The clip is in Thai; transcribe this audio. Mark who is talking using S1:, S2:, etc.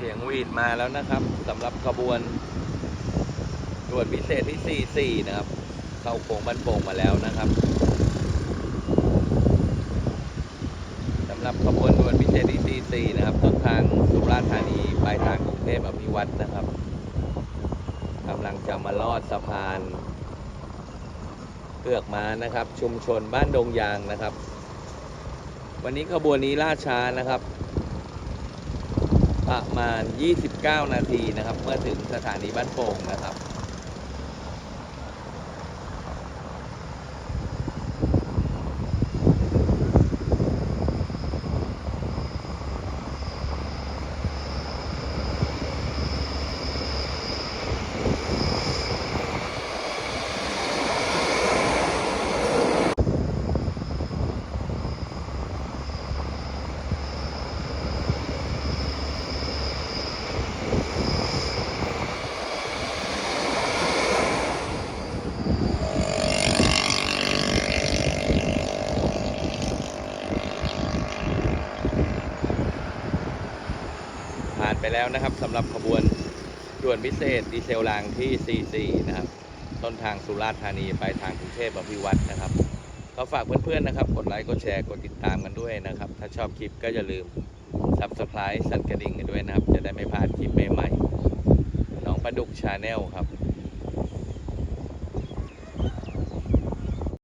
S1: เสียงวีดมาแล้วนะครับสำหรับขบวนด่วนพิเศษที่ 44 นะครับ เข้าโค้งบ้านโป่งมาแล้วนะครับสำหรับขบวนด่วนพิเศษที่ 44 นะครับต้นทางสุราษฎร์ธานีปลายทางกรุงเทพอภิวัตรนะครับกำลังจะมาลอดสะพานเกือกม้านะครับ ชุมชนบ้านดงยางนะครับ วันนี้ขบวนนี้ล่าช้านะครับ ประมาณ 29 นาทีนะครับ เมื่อถึงสถานีบ้านโป่งนะครับ ผ่านไปแล้วนะครับสำหรับขบวนด่วนพิเศษดีเซลรางที่ 44 นะครับ ต้นทางสุราษฎร์ธานีไปทางกรุงเทพอภิวัตรนะครับ ก็ฝากเพื่อนๆนะครับ กดไลค์กดแชร์กดติดตามกันด้วยนะครับ ถ้าชอบคลิปก็อย่าลืม Subscribe สั่นกระดิ่งกันด้วยนะครับ จะได้ไม่พลาดคลิปใหม่ๆน้องประดุกชาแนลครับ